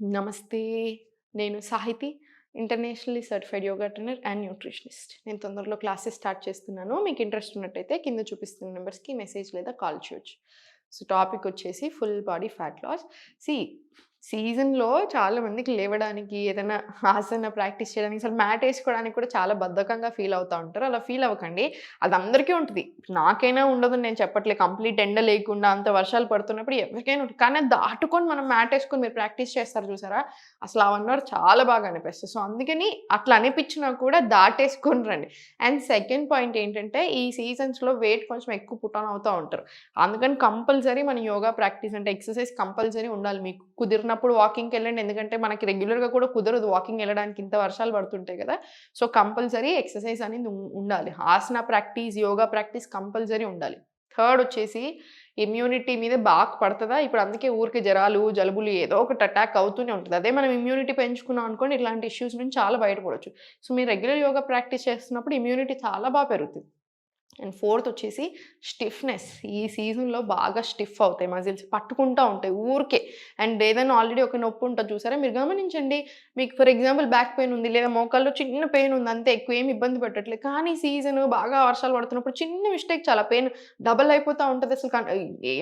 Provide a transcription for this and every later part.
నమస్తే నేను Sahiti internationally certified yoga trainer and nutritionist. నేను తొందరలో క్లాసెస్ స్టార్ట్ చేస్తున్నాను. మీకు ఇంట్రెస్ట్ ఉన్నట్టయితే కింద చూపిస్తున్న నెంబర్స్కి మెసేజ్ లేదా కాల్ చేయొచ్చు. సో టాపిక్ వచ్చేసి ఫుల్ బాడీ ఫ్యాట్ లాస్. సి సీజన్లో చాలా మందికి లేవడానికి ఏదైనా ఆసన ప్రాక్టీస్ చేయడానికి అసలు మ్యాట్ వేసుకోవడానికి కూడా చాలా బద్ధకంగా ఫీల్ అవుతూ ఉంటారు. అలా ఫీల్ అవ్వకండి. అది అందరికీ ఉంటుంది. నాకైనా ఉండదు నేను చెప్పట్లే. కంప్లీట్ ఎండ లేకుండా అంత వర్షాలు పడుతున్నప్పుడు ఎవరికైనా ఉంటుంది. కానీ అది దాటుకొని మనం మ్యాట్ వేసుకొని మీరు ప్రాక్టీస్ చేస్తారు చూసారా? అసలు ఆ వన్ అవర్ చాలా బాగా అనిపిస్తుంది. సో అందుకని అట్లా అనిపించినా కూడా దాటేసుకొని రండి. అండ్ సెకండ్ పాయింట్ ఏంటంటే ఈ సీజన్స్లో వెయిట్ కొంచెం ఎక్కువ పుటాన్ అవుతూ ఉంటారు. అందుకని కంపల్సరీ మన యోగా ప్రాక్టీస్ అంటే ఎక్సర్సైజ్ కంపల్సరీ ఉండాలి. మీకు కుదిరిన కుదిరినప్పుడు వాకింగ్కి వెళ్ళండి. ఎందుకంటే మనకి రెగ్యులర్గా కూడా కుదరదు వాకింగ్ వెళ్ళడానికి. ఇంత వర్షాలు పడుతుంటాయి కదా. సో కంపల్సరీ ఎక్సర్సైజ్ అనేది ఉండాలి. Asana practice yoga practice compulsory ఉండాలి. థర్డ్ వచ్చేసి ఇమ్యూనిటీ మీద బాగా పడుతుందా? ఇప్పుడు అందుకే ఊరికి జ్వరాలు జలుబులు ఏదో ఒకటి అటాక్ అవుతూనే ఉంటుంది. అదే మనం ఇమ్యూనిటీ పెంచుకున్నాం అనుకోండి ఇలాంటి ఇష్యూస్ నుంచి చాలా బయటపడవచ్చు సో మీరు రెగ్యులర్ యోగా ప్రాక్టీస్ చేస్తున్నప్పుడు ఇమ్యూనిటీ చాలా బాగా పెరుగుతుంది. అండ్ ఫోర్త్ వచ్చేసి స్టిఫ్నెస్. ఈ సీజన్లో బాగా స్టిఫ్ అవుతాయి. మజిల్స్ పట్టుకుంటూ ఉంటాయి ఊరికే. అండ్ ఏదైనా ఆల్రెడీ ఒక నొప్పి ఉంటుంది చూసారా? మీరు గమనించండి. మీకు ఫర్ ఎగ్జాంపుల్ బ్యాక్ పెయిన్ ఉంది లేదా మోకాల్లో చిన్న పెయిన్ ఉంది అంతే ఎక్కువ ఏమి ఇబ్బంది పెట్టట్లేదు. కానీ సీజన్ బాగా వర్షాలు పడుతున్నప్పుడు చిన్న మిస్టేక్ చాలా. పెయిన్ డబల్ అయిపోతూ ఉంటుంది అసలు.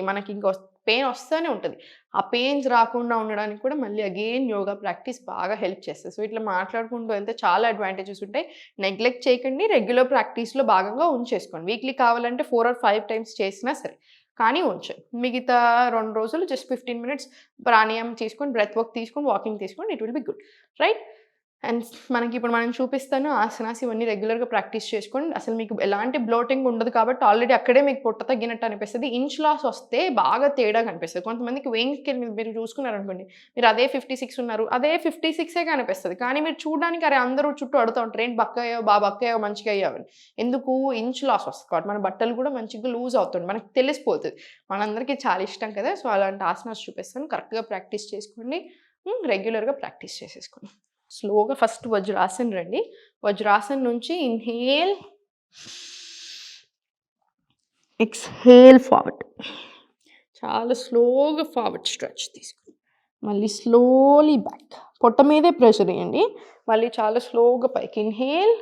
మనకి ఇంకా పెయిన్ వస్తూనే ఉంటుంది. ఆ పెయిన్స్ రాకుండా ఉండడానికి కూడా మళ్ళీ అగైన్ యోగా ప్రాక్టీస్ బాగా హెల్ప్ చేస్తుంది. సో ఇట్లా మాట్లాడుకుంటూ వెళ్తే చాలా అడ్వాంటేజెస్ ఉంటాయి. నెగ్లెక్ట్ చేయకండి. రెగ్యులర్ ప్రాక్టీస్లో భాగంగా ఉంచేసుకోండి. వీక్లీ కావాలంటే ఫోర్ ఆర్ ఫైవ్ టైమ్స్ చేసినా సరే. కానీ ఉంచండి మిగతా రెండు రోజులు జస్ట్ ఫిఫ్టీన్ మినిట్స్ ప్రాణాయామం తీసుకొని బ్రెత్ వర్క్ తీసుకొని వాకింగ్ తీసుకొని it will be good. Right? And మనకి ఇప్పుడు మనం చూపిస్తాను ఆసనాస్ ఇవన్నీ రెగ్యులర్గా ప్రాక్టీస్ చేసుకోండి. అసలు మీకు ఎలాంటి బ్లోటింగ్ ఉండదు కాబట్టి ఆల్రెడీ అక్కడే మీకు పొట్ట తగ్గినట్టు అనిపిస్తుంది. ఇంచ్ లాస్ వస్తే బాగా తేడా కనిపిస్తుంది కొంతమందికి వెయింగ్ మీరు చూసుకున్నారు మీరు చూసుకున్నారనుకోండి మీరు అదే ఫిఫ్టీ సిక్స్ ఉన్నారు అదే ఫిఫ్టీ సిక్సే కనిపిస్తుంది. కానీ మీరు చూడడానికి అరే అందరూ చుట్టూ అడుగుతూ ఉంటారు ఏంటి బక్కయ్యో బాగా బక్కయ్యో మంచిగా అయ్యావని ఎందుకు? ఇంచ్ లాస్ వస్తుంది కాబట్టి మన బట్టలు కూడా మంచిగా లూజ్ అవుతుంది మనకి తెలిసిపోతుంది. మనందరికీ చాలా ఇష్టం కదా. సో అలాంటి ఆసనాస్ చూపిస్తాను. కరెక్ట్గా ప్రాక్టీస్ చేసుకోండి. Hmm, రెగ్యులర్గా ప్రాక్టీస్ చేసేసుకోండి. స్లోగా ఫస్ట్ వజ్రాసన్ రండి. వజ్రాసన్ నుంచి ఇన్హేల్ ఎక్స్హేల్ ఫార్వర్డ్. చాలా స్లోగా ఫార్వర్డ్ స్ట్రెచ్ తీసుకుని మళ్ళీ స్లోలీ బ్యాక్. పొట్ట మీదే ప్రెషర్ వేయండి. మళ్ళీ చాలా స్లోగా పైకి. Inhale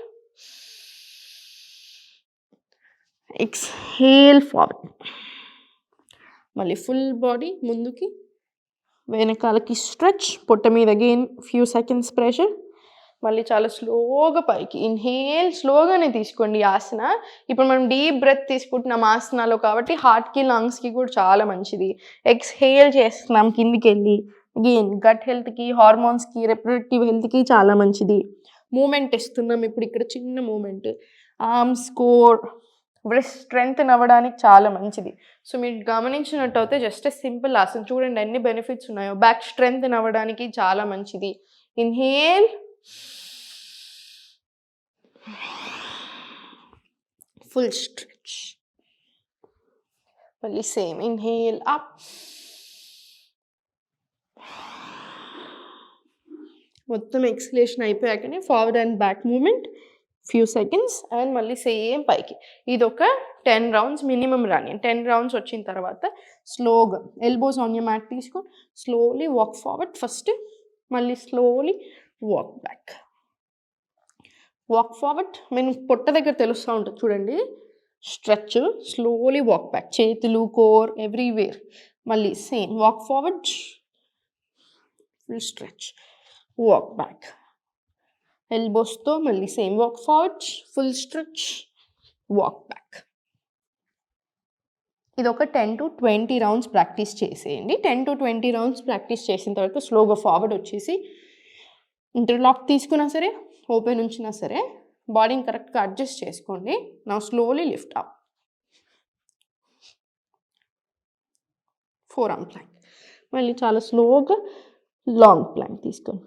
exhale forward. మళ్ళీ ఫుల్ బాడీ ముందుకి వెనకాలకి స్ట్రెచ్ పొట్ట మీద అగైన్ ఫ్యూ సెకండ్స్ ప్రెషర్ మళ్ళీ చాలా స్లోగా పైకి. ఇన్హేల్ స్లోగానే తీసుకోండి ఆసన. ఇప్పుడు మనం డీప్ బ్రెత్ తీసుకుంటున్నాం ఆసనాలో కాబట్టి హార్ట్కి లంగ్స్కి కూడా చాలా మంచిది. ఎక్స్హేల్ చేస్తున్నాం కిందికి వెళ్ళి. అగైన్ గట్ హెల్త్కి హార్మోన్స్కి రిప్రొడక్టివ్ హెల్త్కి చాలా మంచిది. మూమెంట్ ఇస్తున్నాం ఇప్పుడు ఇక్కడ చిన్న మూమెంట్ ఆర్మ్స్ కోర్ స్ట్రెంగ్త్ అవ్వడానికి చాలా మంచిది. సో మీరు గమనించినట్టయితే జస్ట్ సింపుల్ అసలు చూడండి ఎన్ని బెనిఫిట్స్ ఉన్నాయో. బ్యాక్ స్ట్రెంగ్త్ అవ్వడానికి చాలా మంచిది. ఇన్హేల్ ఫుల్ స్ట్రెచ్ మళ్ళీ సేమ్ ఇన్హేల్ అప్ మొత్తం exhalation అయిపోయాకనే forward and back movement few seconds and మళ్ళీ సేమ్ పైకి. ఇది ఒక టెన్ రౌండ్స్ మినిమం రాని టెన్ రౌండ్స్ వచ్చిన తర్వాత స్లోగా ఎల్బోస్ ఆన్ యూ మ్యాట్ తీసుకొని స్లోలీ వాక్ ఫార్వర్డ్ ఫస్ట్ మళ్ళీ slowly walk back walk forward మేము పొట్ట దగ్గర తెలుస్తూ ఉంటుంది చూడండి. స్ట్రెచ్ స్లోలీ వాక్ బ్యాక్ చేతులు కోర్ ఎవ్రీవేర్ మళ్ళీ same walk forward full stretch walk back ఎల్బోస్తో మళ్ళీ same walk forward full stretch walk back ఇది ఒక ten to twenty rounds practice చేసేయండి. Ten to twenty rounds practice చేసిన తర్వాత స్లోగా ఫార్వర్డ్ వచ్చేసి ఇంటర్లాక్ తీసుకున్నా సరే ఓపెన్ ఉంచినా సరే బాడీని కరెక్ట్గా అడ్జస్ట్ చేసుకోండి. నా slowly lift up forearm plank మళ్ళీ చాలా స్లోగా లాంగ్ ప్లాంక్ తీసుకోండి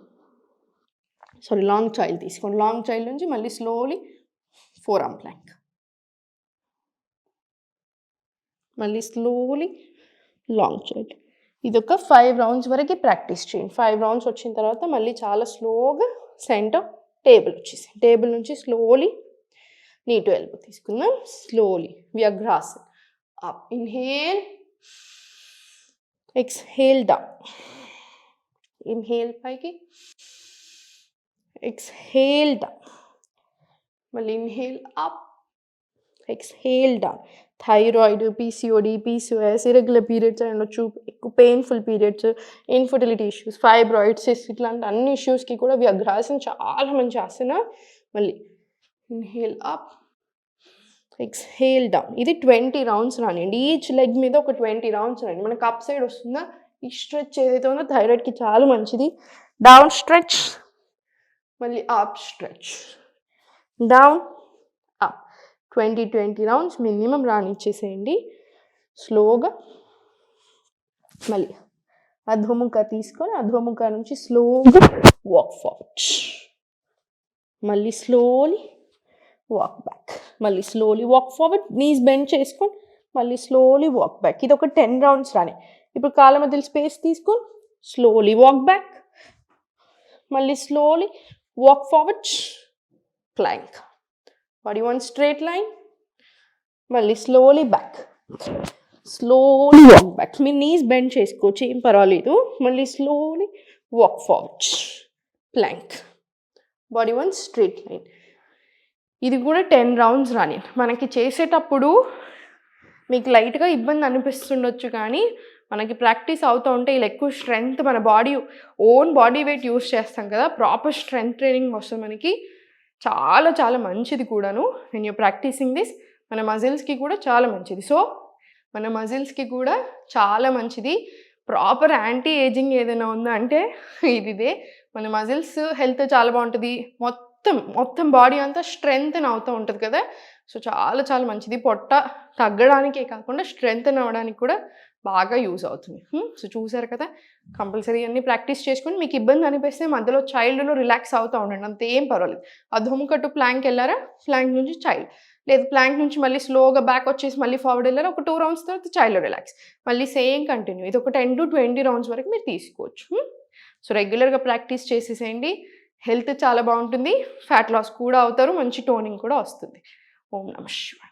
సారీ లాంగ్ చైల్ తీసుకోండి. లాంగ్ చైల్ నుంచి మళ్ళీ స్లోలీ ఫోర్ ఆర్మ్ ప్లాంక్ మళ్ళీ స్లోలీ లాంగ్ చైల్డ్ ఇది ఒక ఫైవ్ రౌండ్స్ వరకు ప్రాక్టీస్ చేయండి. ఫైవ్ రౌండ్స్ వచ్చిన తర్వాత మళ్ళీ చాలా స్లోగా సెంటర్ టేబుల్ వచ్చేసి టేబుల్ నుంచి స్లోలీ నీట్ ఎల్బో తీసుకుందాం. Slowly vyaghrasana up inhale exhale down inhale పైకి. ఎక్స్హేల్ డౌన్ మళ్ళీ inhale up exhale down thyroid PCOD PCOS irregular periods ఉండొచ్చు ఎక్కువ painful periods infertility issues fibroids ఇట్లాంటి అన్ని ఇష్యూస్కి కూడా వ్యగ్రాసం చాలా మంచి ఆసన. మళ్ళీ ఇన్హేల్ అప్ ఎక్స్హేల్ డౌన్ ఇది ట్వంటీ రౌండ్స్ రానివ్వండి ఈచ్ లెగ్ మీద ఒక ట్వంటీ రౌండ్స్ రాండి మనకు అప్ సైడ్ వస్తుందా? ఈ స్ట్రెచ్ ఏదైతే ఉందో థైరాయిడ్కి చాలా మంచిది. డౌన్ స్ట్రెచ్ మళ్ళీ up stretch down up twenty twenty rounds minimum రానిచ్చేసేయండి. స్లోగా మళ్ళీ అధోముఖ తీసుకొని అధోముఖ నుంచి స్లోగా వాక్ ఫార్వర్డ్ మళ్ళీ స్లోలీ వాక్ బ్యాక్ మళ్ళీ slowly walk forward knees bend చేసుకొని మళ్ళీ స్లోలీ వాక్ బ్యాక్ ఇది ఒక టెన్ రౌండ్స్ రాని. ఇప్పుడు కాళ్ళ మధ్యలో స్పేస్ తీసుకొని స్లోలీ వాక్ బ్యాక్ మళ్ళీ slowly walk forward plank body one straight line మళ్ళీ slowly back slowly walk back మీ నీస్ బెండ్ చేసుకోవచ్చు ఏం పర్వాలేదు. మళ్ళీ slowly walk forward plank body one straight line ఇది కూడా టెన్ రౌండ్స్ రాని. మనకి చేసేటప్పుడు మీకు లైట్గా ఇబ్బంది అనిపిస్తుండొచ్చు కానీ మనకి ప్రాక్టీస్ అవుతూ ఉంటే ఇలా ఎక్కువ స్ట్రెంగ్త్ మన body own body weight use చేస్తాం కదా ప్రాపర్ స్ట్రెంగ్త్ ట్రైనింగ్ వస్తుంది మనకి చాలా చాలా మంచిది కూడాను. వెన్ యూ ప్రాక్టీసింగ్ దిస్ మన మజిల్స్కి కూడా చాలా మంచిది. సో మన మజిల్స్కి కూడా చాలా మంచిది. ప్రాపర్ యాంటీ ఏజింగ్ ఏదైనా ఉందా అంటే ఇదిదే మన మజిల్స్ హెల్త్ చాలా బాగుంటుంది. మొత్తం మొత్తం బాడీ అంతా స్ట్రెంగ్త్ అవుతూ ఉంటుంది కదా. సో చాలా చాలా మంచిది. పొట్ట తగ్గడానికే కాకుండా స్ట్రెంగ్త్ అవ్వడానికి కూడా బాగా యూజ్ అవుతుంది. సో చూసారు కదా? కంపల్సరీ అన్ని ప్రాక్టీస్ చేసుకుని మీకు ఇబ్బంది అనిపిస్తే మధ్యలో చైల్డ్లో రిలాక్స్ అవుతూ ఉండండి. అంత ఏం పర్వాలేదు. అధోముకట్టు ప్లాంక్ వెళ్ళారా? ప్లాంక్ నుంచి చైల్డ్. లేదు ప్లాంక్ నుంచి మళ్ళీ స్లోగా బ్యాక్ వచ్చేసి మళ్ళీ ఫార్వర్డ్ వెళ్ళారా? ఒక టూ రౌండ్స్ తర్వాత చైల్డ్ రిలాక్స్. మళ్ళీ సేమ్ కంటిన్యూ. ఇది ఒక టెన్ టు ట్వంటీ రౌండ్స్ వరకు మీరు తీసుకోవచ్చు. సో రెగ్యులర్గా ప్రాక్టీస్ చేసేసేయండి. హెల్త్ చాలా బాగుంటుంది. ఫ్యాట్ లాస్ కూడా అవుతారు. మంచి టోనింగ్ కూడా వస్తుంది. ఓం నమ శివాయ.